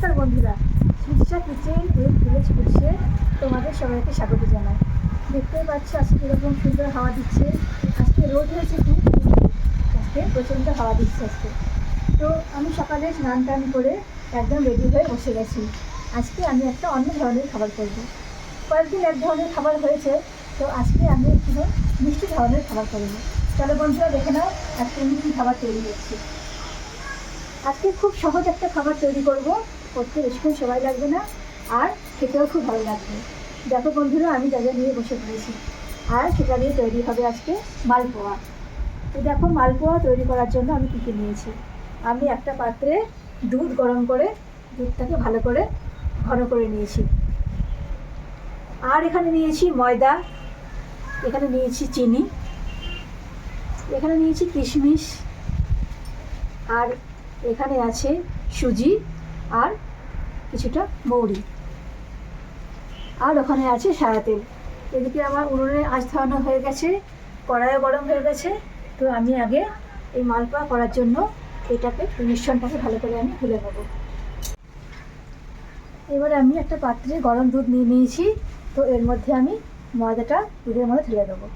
নমস্কার বন্ধুরা। Shirsha kitchen with village ফুডসে তোমাদের সবাইকে স্বাগত জানাই। দেখতেই পাচ্ছ, আজকে কীরকম সুন্দর হাওয়া দিচ্ছে। আজকে রোদ হয়েছে খুব। আজকে প্রচণ্ড হাওয়া দিচ্ছে আজকে। তো আমি সকালে স্নান টান করে একদম রেডি হয়ে বসে গেছি। আজকে আমি একটা অন্য ধরনের খাবার করব। কয়েকদিন এক ধরনের খাবার হয়েছে, তো আজকে আমি একটু মিষ্টি ধরনের খাবার করব। চলো বন্ধুরা, দেখে নাও আজকে মিষ্টি খাবার তৈরি করছি আজকে খুব সহজ একটা খাবার তৈরি করব। করতে বেশিক্ষণ সময় লাগবে না আর খেতেও খুব ভালো লাগবে। দেখো বন্ধুরা, আমি জায়গা নিয়ে বসে পড়েছি। আর সেটা দিয়ে তৈরি হবে আজকে মালপোয়া। তো দেখো মালপোয়া তৈরি করার জন্য আমি কী কী নিয়েছি। আমি একটা পাত্রে দুধ গরম করে, দুধটাকে ভালো করে ঘন করে নিয়েছি। আর এখানে নিয়েছি ময়দা, এখানে নিয়েছি চিনি, এখানে নিয়েছি কিশমিশ, আর এখানে আছে সুজি। আর কিছুটা মৌরি। আর ওখানে আছে সাদা তেল। এদিকে আমার উনুনে আঁচ ধরানো হয়ে গেছে, কড়াইও গরম হয়ে গেছে। তো আমি আগে এই মালপোয়া করার জন্য এটাকে মিশ্রণটাকে ভালো করে আমি তুলে নেব। এবার আমি একটা পাত্রে গরম দুধ নিয়ে নিয়েছি। তো এর মধ্যে আমি ময়দাটা দুধের মধ্যে ঢেলে দেবো।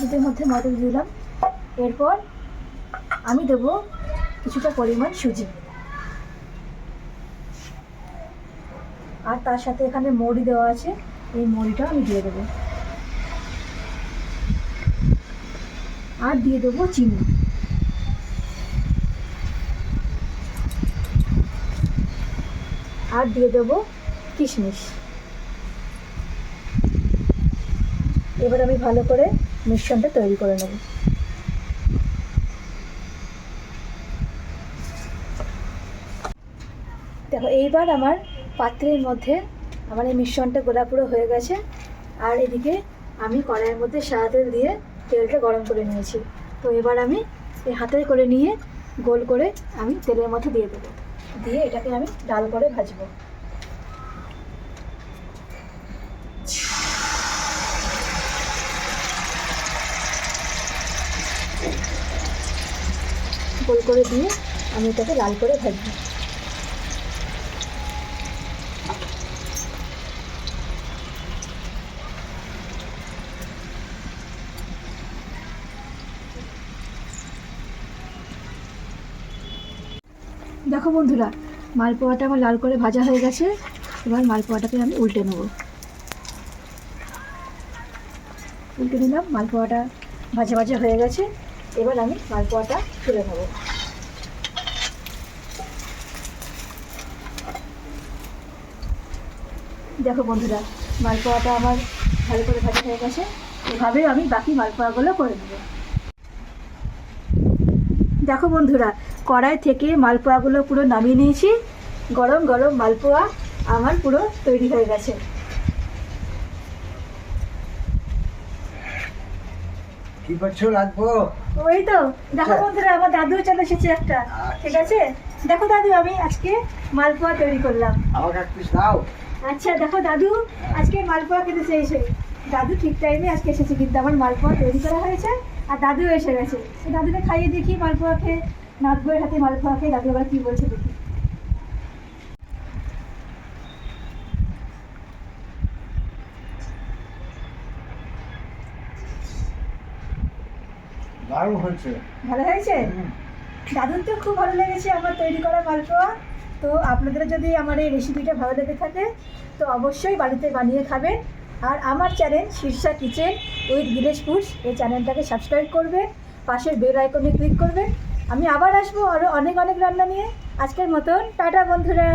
দুধের মধ্যে দিয়ে দিলাম এরপর আমি দেব কিছুটা পরিমাণ সুজি। আর তার সাথে এখানে মৌরি দেওয়া আছে। এই মৌরিটাও আমি দিয়ে দেবো। আর দিয়ে দেবো চিনি। আর দিয়ে দেবো কিশমিশ। এবার আমি ভালো করে মিশ্রণটা তৈরি করে নেব। দেখো, এইবার আমার পাত্রের মধ্যে আমার এই মিশ্রণটা গোলাপুরো হয়ে গেছে। আর এদিকে আমি কড়াইয়ের মধ্যে সাদা তেল দিয়ে তেলটা গরম করে নিয়েছি। তো এবার আমি এই হাতে করে নিয়ে গোল করে আমি তেলের মধ্যে দিয়ে দেবো। দিয়ে এটাকে আমি ডাল করে ভাজবো। গোল করে দিয়ে আমি এটাকে লাল করে ভাজবো দেখো বন্ধুরা, মালপোয়াটা আমার লাল করে ভাজা হয়ে গেছে। এবার মালপোয়াটাকে আমি উল্টে নেব। উল্টে নিলাম, মালপোয়াটা ভাজা ভাজা হয়ে গেছে। এবার আমি মালপোয়াটা তুলে নেব। দেখো বন্ধুরা, মালপোয়াটা আমার ভালো করে ভাজা হয়ে গেছে। এভাবে আমি বাকি মালপোয়াগুলো করে নেব। দেখো বন্ধুরা, কড়াই থেকে মালপোয়াগুলো পুরো নামিয়ে নিয়েছি। গরম গরম মালপোয়া আমার পুরো তৈরি হয়ে গেছে। কি করছ লাগবো ওই তো দেখো আচ্ছা। বন্ধুরা আমার দাদু চলে এসেছে একটা। ঠিক আছে? দেখো দাদু আমি আজকে মালপোয়া তৈরি করলাম। আমাকে এক পিস দাও। আচ্ছা দেখো দাদু আজকে মালপোয়া খেতে চেয়েছে। দাদু ঠিক টাইমে আজকে এসেছে কিন্তু আমার মালপোয়া তৈরি করা হয়েছে আর দাদু এসে গেছে। দাদুকে খাইয়ে দেখি মালপোয়া খেয়ে নাথ বইয়ের হাতে মালপোয়া খেয়ে দাদু আবার কি বলছে দেখি। দারুণ হয়েছে। ভালো হয়েছে। দাদুর তো খুব ভালো লেগেছে আমার তৈরি করা মালপোয়া। তো আপনাদের যদি আমার এই রেসিপিটা ভালো লেগে থাকে তো অবশ্যই বাড়িতে বানিয়ে খাবেন। আর আমার channel Shirsha kitchen with village foods এই চ্যানেলটাকে সাবস্ক্রাইব করবেন পাশের বেল আইকনে ক্লিক করবেন। আমি আবার আসব আরও অনেক অনেক রান্না নিয়ে। আজকের মতন টাটা বন্ধুরা।